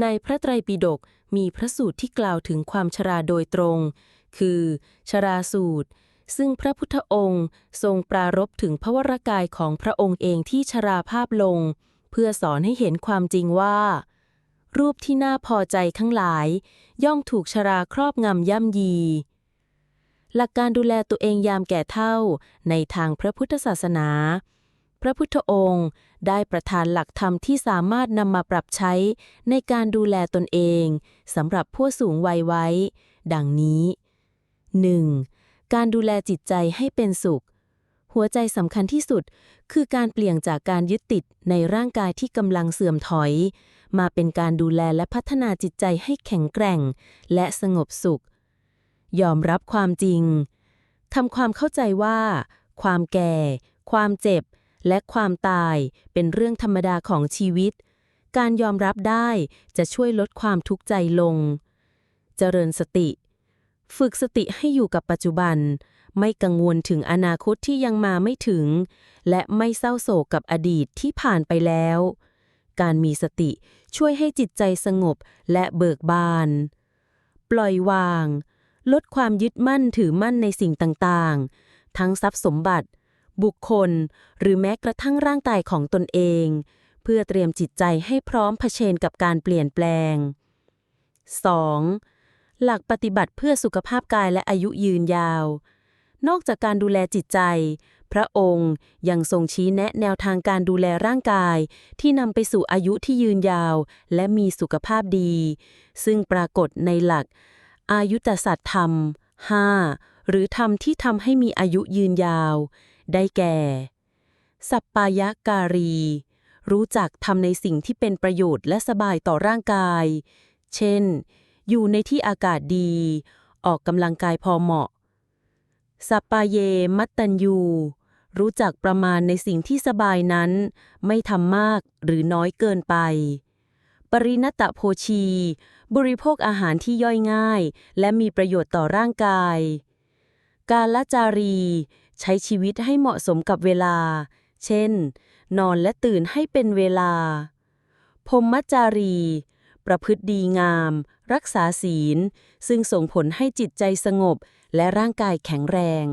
ในพระไตรปิฎกมีพระสูตรที่กล่าวถึงความชราโดยตรง คือชราสูตร ซึ่งพระพุทธองค์ทรงปรารภถึงพระวรกายของพระองค์เองที่ชราภาพลง เพื่อสอนให้เห็นความจริงว่า รูปที่น่าพอใจทั้งหลาย ย่อมถูกชราครอบงำย่ำยี หลักการดูแลตัวเองยามแก่เฒ่าในทางพระพุทธศาสนา พระพุทธองค์ ได้ประทานหลักธรรมที่สามารถนำมาปรับใช้ในการดูแลตนเองสำหรับผู้สูงวัยไว้ ดังนี้ 1. การดูแลจิตใจให้เป็นสุข หัวใจสำคัญที่สุดคือการเปลี่ยนจากการยึดติดในร่างกายที่กำลังเสื่อมถอย มาเป็นการดูแลและพัฒนาจิตใจให้แข็งแกร่ง และสงบสุข ยอมรับความจริงทำความเข้าใจว่า ความแก่ ความเจ็บ และความตายเป็นเรื่องธรรมดาของชีวิต การยอมรับได้จะช่วยลดความทุกข์ใจลง เจริญสติ ฝึกสติให้อยู่กับปัจจุบัน ไม่กังวลถึงอนาคตที่ยังมาไม่ถึง และไม่เศร้าโศกกับอดีตที่ผ่านไปแล้ว การมีสติช่วยให้จิตใจสงบและเบิกบาน ปล่อยวาง ลดความยึดมั่นถือมั่นในสิ่งต่างๆ ทั้งทรัพย์สมบัติ บุคคล หรือแม้กระทั่งร่างกายของตนเอง เพื่อเตรียมจิตใจให้พร้อมเผชิญกับการเปลี่ยนแปลง 2. หลักปฏิบัติเพื่อสุขภาพกายและอายุยืนยาว นอกจากการดูแลจิตใจ พระองค์ยังทรงชี้แนะแนวทางการดูแลร่างกาย ที่นำไปสู่อายุที่ยืนยาว และมีสุขภาพดี ซึ่งปรากฏในหลัก อายุตสัตธรรม 5 หรือธรรมที่ทำให้มีอายุยืนยาว ได้แก่ สัปปายการี รู้จักทำในสิ่งที่เป็นประโยชน์และสบายต่อร่างกาย เช่น อยู่ในที่อากาศดี ออกกำลังกายพอเหมาะ สัปปายเยมัตตัญยู รู้จักประมาณในสิ่งที่สบายนั้น ไม่ทำมากหรือน้อยเกินไปปริณตโภชี บริโภคอาหารที่ย่อยง่าย และมีประโยชน์ต่อร่างกาย กาลจารี ใช้ชีวิตให้เหมาะสมกับเวลา เช่น นอนและตื่นให้เป็นเวลา พรมมจารี ประพฤติดีงาม รักษาศีล ซึ่งส่งผลให้จิตใจสงบและร่างกายแข็งแรง